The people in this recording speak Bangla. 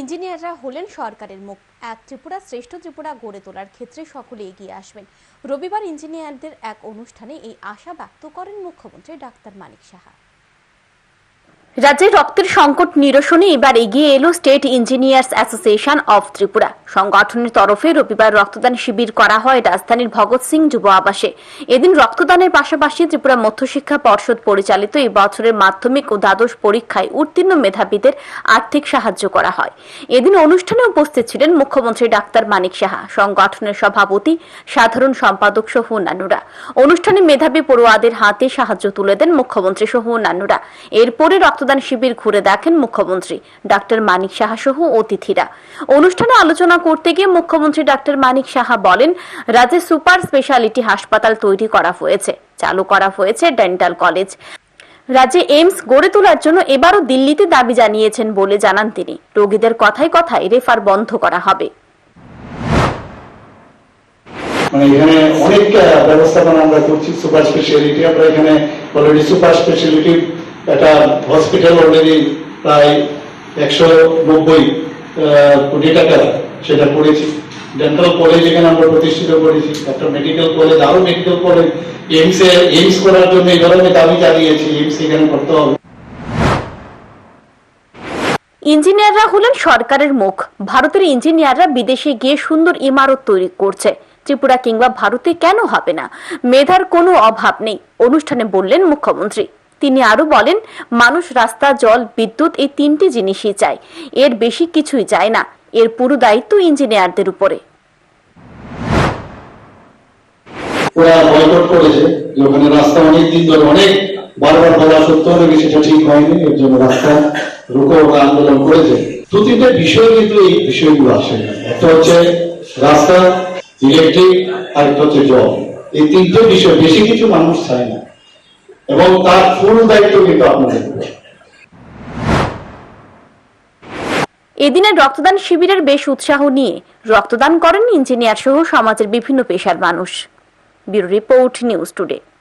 ইঞ্জিনিয়াররা হলেন সরকারের মুখ। এক ত্রিপুরা শ্রেষ্ঠ ত্রিপুরা গড়ে তোলার ক্ষেত্রে সকলে এগিয়ে আসবেন। রবিবার ইঞ্জিনিয়ারদের এক অনুষ্ঠানে এই আশা ব্যক্ত করেন মুখ্যমন্ত্রী ডাক্তার মানিক সাহা। রাজ্যে রক্তের সংকট নিরসনে এবার এগিয়ে এলো state engineers association of Tripura. সংগঠনের তরফে রবিবার রক্তদান শিবির করা হয় রাজধানীর ভগৎ সিং যুব আবাসে। এদিন রক্তদানের পাশাপাশি ত্রিপুরা মধ্যশিক্ষা পর্ষদ পরিচালিত এই বছরের মাধ্যমিক ও দ্বাদশ পরীক্ষায় উত্তীর্ণ মেধাবীদের আর্থিক সাহায্য করা হয়। এদিন অনুষ্ঠানে উপস্থিত ছিলেন মুখ্যমন্ত্রী ডাক্তার মানিক সাহা, সংগঠনের সভাপতি, সাধারণ সম্পাদক সহ অন্যান্যরা। অনুষ্ঠানে মেধাবী পড়ুয়াদের হাতে সাহায্য তুলে দেন মুখ্যমন্ত্রী সহ অন্যান্যরা। এরপরে রক্তদান শিবির ঘুরে দেখেন মুখ্যমন্ত্রী ডাক্তার মানিক সাহা সহ অতিথিরা। অনুষ্ঠানে আলোচনা করতে গিয়ে মুখ্যমন্ত্রী ডাক্তার মানিক সাহা বলেন, রাজ্যে সুপার স্পেশালিটি হাসপাতাল তৈরি করা হয়েছে, চালু করা হয়েছে ডেন্টাল কলেজ। রাজ্যে এইমস গড়ে তোলার জন্য এবারও দিল্লিতে দাবি জানিয়েছেন বলে জানান তিনি। রোগীদের কথায় কথায় রেফার বন্ধ করা হবে। মানে এখানে অনেক ব্যবস্থাপনা আমরা করছি, সুপার স্পেশালিটি। আমরা এখানে অলরেডি সুপার স্পেশালিটি একটা হসপিটাল অলরেডি প্রায় একশো নব্বই কোটি টাকা সেটা করেছি। ডেন্টাল কলেজ এখানে আমরা প্রতিষ্ঠিত করেছি, একটা মেডিকেল কলেজ আরও মেডিকেল কলেজ এইমস এইমস করার জন্য এই ধরনের দাবি জানিয়েছি এইমস এখানে করতে হবে। ইঞ্জিনিয়াররা হলেন সরকারের মুখ। ভারতের ইঞ্জিনিয়াররা বিদেশে গিয়ে সুন্দর ইমারত তৈরি করছে। ত্রিপুরা কিংবা ভারতে কেন হবে না? মেধার কোনো অভাব নেই, অনুষ্ঠানে বললেন মুখ্যমন্ত্রী। তিনি আরও বলেন, মানুষ রাস্তা, জল, বিদ্যুৎ এই তিনটি জিনিসই চায়। এর বেশি কিছুই চায় না। এর পুরো দায়িত্ব ইঞ্জিনিয়ারদের উপরে। রাস্তা ইলেকট্রিক, আর হচ্ছে জল। এই তিনটে বিষয় বেশি কিছু মানুষ চায় না। এবং তার ফুল দায়িত্ব কিন্তু আপনাদের এদিনের রক্তদান শিবিরের বেশ উৎসাহ নিয়ে রক্তদান করেন ইঞ্জিনিয়ার সহ সমাজের বিভিন্ন পেশার মানুষ। Bureau report news today.